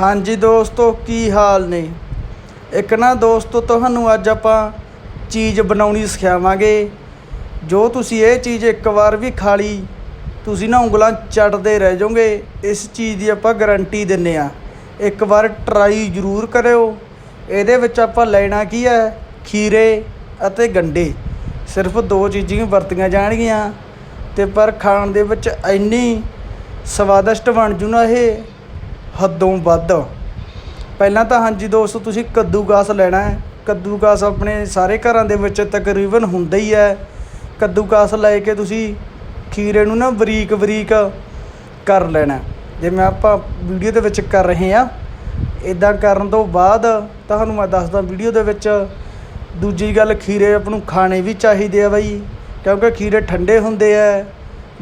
ਹਾਂਜੀ ਦੋਸਤੋ, ਕੀ ਹਾਲ ਨੇ? ਇੱਕ ਨਾ ਦੋਸਤੋ, ਤੁਹਾਨੂੰ ਅੱਜ ਆਪਾਂ ਚੀਜ਼ ਬਣਾਉਣੀ ਸਿਖਾਵਾਂਗੇ। ਜੋ ਤੁਸੀਂ ਇਹ ਚੀਜ਼ ਇੱਕ ਵਾਰ ਵੀ ਖਾ ਲਈ, ਤੁਸੀਂ ਨਾ ਉਂਗਲਾਂ ਚੜਦੇ ਰਹਿ ਜਾਓਗੇ। ਇਸ ਚੀਜ਼ ਦੀ ਆਪਾਂ ਗਾਰੰਟੀ ਦਿੰਨੇ ਆ। ਇੱਕ ਵਾਰ ਟਰਾਈ ਜ਼ਰੂਰ ਕਰਿਓ। ਇਹਦੇ ਵਿੱਚ ਆਪਾਂ ਲੈਣਾ ਕੀ ਹੈ? ਖੀਰੇ ਅਤੇ ਗੰਡੇ। ਸਿਰਫ ਦੋ ਚੀਜ਼ਾਂ ਵਰਤੀਆਂ ਜਾਣਗੀਆਂ। ਤੇ ਪਰ ਖਾਣ ਦੇ ਵਿੱਚ ਇੰਨੀ ਸਵਾਦਿਸ਼ਟ ਬਣ ਜੂ ਨਾ ਇਹ। ਹੱਦੋਂ ਵੱਧ। ਪਹਿਲਾਂ ਤਾਂ ਹਾਂਜੀ ਦੋਸਤੋ, ਤੁਸੀਂ ਕੱਦੂਕਾਸ ਲੈਣਾ ਹੈ। ਕੱਦੂਕਾਸ ਆਪਣੇ ਸਾਰੇ ਘਰਾਂ ਦੇ ਵਿੱਚ ਤਕਰੀਬਨ ਹੁੰਦਾ ਹੀ ਹੈ। ਕੱਦੂਕਾਸ ਲੈ ਕੇ ਤੁਸੀਂ ਖੀਰੇ ਨੂੰ ਨਾ ਬਰੀਕ ਬਰੀਕ ਕਰ ਲੈਣਾ। ਜਿਵੇਂ ਆਪਾਂ ਵੀਡੀਓ ਦੇ ਵਿੱਚ ਕਰ ਰਹੇ ਆ ਇਦਾਂ ਕਰਨ ਤੋਂ ਬਾਅਦ ਤੁਹਾਨੂੰ ਮੈਂ ਦੱਸਦਾ ਵੀਡੀਓ ਦੇ ਵਿੱਚ ਦੂਜੀ ਗੱਲ, ਖੀਰੇ ਆਪ ਨੂੰ ਖਾਣੇ ਵੀ ਚਾਹੀਦੇ ਆ ਬਾਈ, ਕਿਉਂਕਿ ਖੀਰੇ ਠੰਡੇ ਹੁੰਦੇ ਆ।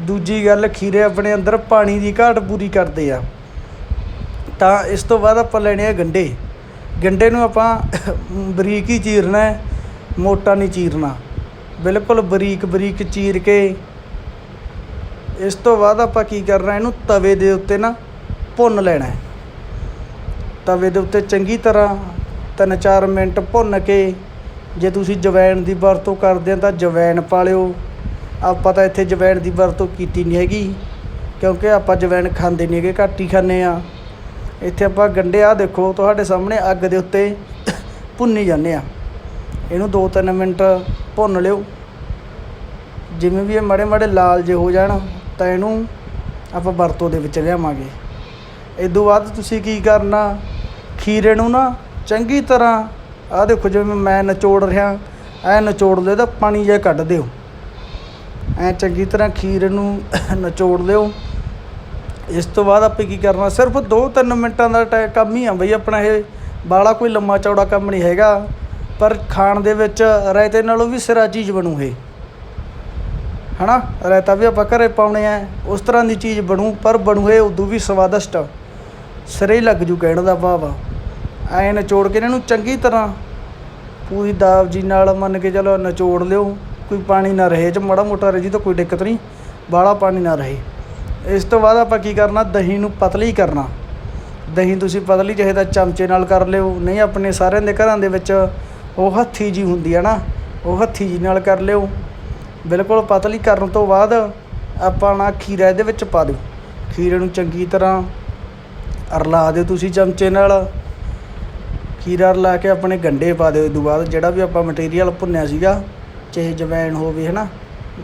ਦੂਜੀ ਗੱਲ, ਖੀਰੇ ਆਪਣੇ ਅੰਦਰ ਪਾਣੀ ਦੀ ਘਾਟ ਪੂਰੀ ਕਰਦੇ ਆ। ਤਾਂ ਇਸ ਤੋਂ ਬਾਅਦ ਆਪਾਂ ਲੈਣੇ ਆ ਗੰਢੇ ਗੰਢੇ ਨੂੰ ਆਪਾਂ ਬਰੀਕ ਹੀ ਚੀਰਨਾ ਹੈ, ਮੋਟਾ ਨਹੀਂ ਚੀਰਨਾ। ਬਿਲਕੁਲ ਬਰੀਕ ਬਰੀਕ ਚੀਰ ਕੇ ਇਸ ਤੋਂ ਬਾਅਦ ਆਪਾਂ ਕੀ ਕਰਨਾ, ਇਹਨੂੰ ਤਵੇ ਦੇ ਉੱਤੇ ਨਾ ਭੁੰਨ ਲੈਣਾ ਹੈ। ਤਵੇ ਦੇ ਉੱਤੇ ਚੰਗੀ ਤਰ੍ਹਾਂ ਤਿੰਨ ਚਾਰ ਮਿੰਟ ਭੁੰਨ ਕੇ, ਜੇ ਤੁਸੀਂ ਜਵੈਣ ਦੀ ਵਰਤੋਂ ਕਰਦੇ ਆ ਤਾਂ ਜਵੈਣ ਪਾ ਲਿਓ। ਆਪਾਂ ਤਾਂ ਇੱਥੇ ਜਵੈਣ ਦੀ ਵਰਤੋਂ ਕੀਤੀ ਨਹੀਂ ਹੈਗੀ, ਕਿਉਂਕਿ ਆਪਾਂ ਜਵੈਣ ਖਾਂਦੇ ਨਹੀਂ ਹੈਗੇ, ਘੱਟ ਹੀ ਖਾਂਦੇ ਆ ਇੱਥੇ ਆਪਾਂ ਗੰਡੇ ਆ ਦੇਖੋ, ਤੁਹਾਡੇ ਸਾਹਮਣੇ ਅੱਗ ਦੇ ਉੱਤੇ ਭੁੰਨੀ ਜਾਂਦੇ ਆ। ਇਹਨੂੰ 2-3 ਮਿੰਟ ਭੁੰਨ ਲਿਓ। ਜਿਵੇਂ ਵੀ ਇਹ ਮੜੇ ਮੜੇ ਲਾਲ ਜੇ ਹੋ ਜਾਣ, ਤਾਂ ਇਹਨੂੰ ਆਪਾਂ ਵਰਤੋਂ ਦੇ ਵਿੱਚ ਲਿਆਵਾਂਗੇ। ਇਸ ਤੋਂ ਬਾਅਦ ਤੁਸੀਂ ਕੀ ਕਰਨਾ, ਖੀਰੇ ਨੂੰ ਨਾ ਚੰਗੀ ਤਰ੍ਹਾਂ ਆ ਦੇਖੋ, ਜਿਵੇਂ ਮੈਂ ਨਿਚੋੜ ਰਿਹਾ, ਐ ਨਿਚੋੜ ਲਿਓ ਤਾਂ ਪਾਣੀ ਜਿਹਾ ਕੱਢ ਦਿਓ। ਐ ਚੰਗੀ ਤਰ੍ਹਾਂ ਖੀਰੇ ਨੂੰ ਨਿਚੋੜ ਲਿਓ। ਇਸ ਤੋਂ ਬਾਅਦ ਆਪਾਂ ਕੀ ਕਰਨਾ? ਸਿਰਫ 2-3 ਮਿੰਟਾਂ ਦਾ ਟੈ, ਕੰਮ ਹੀ ਆ ਬਈ, ਆਪਣਾ ਇਹ ਬਾਲਾ ਕੋਈ ਲੰਮਾ ਚੌੜਾ ਕੰਮ ਨਹੀਂ ਹੈਗਾ। ਪਰ ਖਾਣ ਦੇ ਵਿੱਚ ਰਾਇਤੇ ਨਾਲੋਂ ਵੀ ਸਿਰਾ ਚੀਜ਼ ਬਣੂ ਇਹ। ਹਨਾ? ਰਾਇਤਾ ਵੀ ਆਪਾਂ ਘਰੇ ਪਾਉਣੇ ਆ, ਉਸ ਤਰ੍ਹਾਂ ਦੀ ਚੀਜ਼ ਬਣੂ, ਪਰ ਬਣੂ ਇਹ ਉਦੋਂ ਵੀ ਸਵਾਦਿਸ਼ਟ ਸਿਰੇ ਹੀ ਲੱਗ ਜੂ ਕਹਿਣ ਦਾ ਭਾਵ ਐਂ ਨਿਚੋੜ ਕੇ ਇਹਨਾਂ ਨੂੰ ਚੰਗੀ ਤਰ੍ਹਾਂ ਪੂਰੀ ਦਾਬਜੀ ਨਾਲ ਮੰਨ ਕੇ ਚਲੋ ਨਿਚੋੜ ਲਿਓ। ਕੋਈ ਪਾਣੀ ਨਾ ਰਹੇ ਜੇ ਮਾੜਾ ਮੋਟਾ ਰਹੇ ਜੀ ਤਾਂ ਕੋਈ ਦਿੱਕਤ ਨਹੀਂ। ਬਾਹਲਾ ਪਾਣੀ ਨਾ ਰਹੇ। ਇਸ ਤੋਂ ਬਾਅਦ ਆਪਾਂ ਕੀ ਕਰਨਾ, ਦਹੀਂ ਨੂੰ ਪਤਲੀ ਕਰਨਾ। ਦਹੀਂ ਤੁਸੀਂ ਪਤਲੀ ਚਾਹੇ ਤਾਂ ਚਮਚੇ ਨਾਲ ਕਰ ਲਿਓ, ਨਹੀਂ ਆਪਣੇ ਸਾਰਿਆਂ ਦੇ ਘਰਾਂ ਦੇ ਵਿੱਚ ਉਹ ਹੱਥੀ ਜੀ ਹੁੰਦੀ ਹੈ ਨਾ, ਉਹ ਹੱਥੀ ਜੀ ਨਾਲ ਕਰ ਲਿਓ। ਬਿਲਕੁਲ ਪਤਲੀ ਕਰਨ ਤੋਂ ਬਾਅਦ ਆਪਾਂ ਨਾ ਖੀਰਾ ਇਹਦੇ ਵਿੱਚ ਪਾ ਦਿਓ। ਖੀਰੇ ਨੂੰ ਚੰਗੀ ਤਰ੍ਹਾਂ ਰਲਾ ਦਿਓ ਤੁਸੀਂ ਚਮਚੇ ਨਾਲ। ਖੀਰਾ ਰਲਾ ਕੇ ਆਪਣੇ ਗੰਡੇ ਪਾ ਦਿਓ। ਇਸ ਤੋਂ ਬਾਅਦ ਜਿਹੜਾ ਵੀ ਆਪਾਂ ਮਟੀਰੀਅਲ ਭੁੰਨਿਆ ਸੀਗਾ, ਚਾਹੇ ਜਵੈਣ ਹੋਵੇ ਹੈ ਨਾ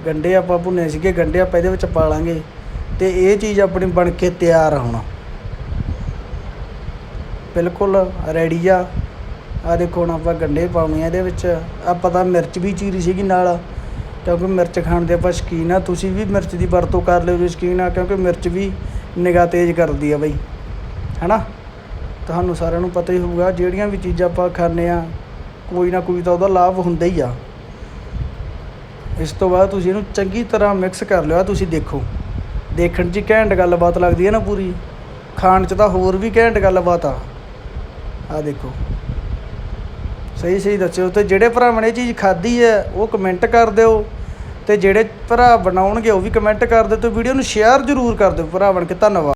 ਗੰਡੇ ਆਪਾਂ ਭੁੰਨੇ ਸੀਗੇ, ਗੰਡੇ ਆਪਾਂ ਇਹਦੇ ਵਿੱਚ ਪਾ ਲਾਂਗੇ। ਤੇ ਇਹ ਚੀਜ਼ ਆਪਣੀ ਬਣ ਕੇ ਤਿਆਰ ਆ ਹੁਣ। ਬਿਲਕੁਲ ਰੈਡੀ ਆ। ਆ ਦੇਖੋ ਹੁਣ ਆਪਾਂ ਗੰਡੇ ਪਾਉਣੇ ਆ ਇਹਦੇ ਵਿੱਚ। ਆਪਾਂ ਤਾਂ ਮਿਰਚ ਵੀ ਚੀਰੀ ਸੀਗੀ ਨਾਲ, ਕਿਉਂਕਿ ਮਿਰਚ ਖਾਣ ਦੇ ਆਪਾਂ ਸ਼ੌਕੀਨ ਆ। ਤੁਸੀਂ ਵੀ ਮਿਰਚ ਦੀ ਵਰਤੋਂ ਕਰ ਲਿਓ ਜੇ ਸ਼ੌਕੀਨ ਆ, ਕਿਉਂਕਿ ਮਿਰਚ ਵੀ ਨਿਗਾਹ ਤੇਜ਼ ਕਰਦੀ ਆ ਬਈ। ਹਨਾ? ਤੁਹਾਨੂੰ ਸਾਰਿਆਂ ਨੂੰ ਪਤਾ ਹੀ ਹੋਊਗਾ, ਜਿਹੜੀਆਂ ਵੀ ਚੀਜ਼ਾਂ ਆਪਾਂ ਖਾਂਦੇ ਆ, ਕੋਈ ਨਾ ਕੋਈ ਤਾਂ ਉਹਦਾ ਲਾਭ ਹੁੰਦਾ ਹੀ ਆ। ਇਸ ਤੋਂ ਬਾਅਦ ਤੁਸੀਂ ਇਹਨੂੰ ਚੰਗੀ ਤਰ੍ਹਾਂ ਮਿਕਸ ਕਰ ਲਿਓ। ਆਹ ਤੁਸੀਂ ਦੇਖੋ। ਦੇਖਣ 'ਚ ਘੈਂਟ ਗੱਲਬਾਤ ਲੱਗਦੀ ਹੈ ਨਾ ਪੂਰੀ। ਖਾਣ 'ਚ ਤਾਂ ਹੋਰ ਵੀ ਘੈਂਟ ਗੱਲਬਾਤ ਆ। ਆ ਦੇਖੋ। ਸਹੀ ਸਹੀ ਦੱਸਿਓ ਤੇ ਜਿਹੜੇ ਭਰਾਵਾਂ ਨੇ ਇਹ ਚੀਜ਼ ਖਾਧੀ ਹੈ, ਉਹ ਕਮੈਂਟ ਕਰ ਦਿਓ। ਤੇ ਜਿਹੜੇ ਭਰਾ ਬਣਾਉਣਗੇ, ਉਹ ਵੀ ਕਮੈਂਟ ਕਰ ਦਿਓ ਤੇ ਵੀਡੀਓ ਨੂੰ ਸ਼ੇਅਰ ਜ਼ਰੂਰ ਕਰ ਦਿਓ। ਭਰਾਵਾਂ ਕਿ ਧੰਨਵਾਦ।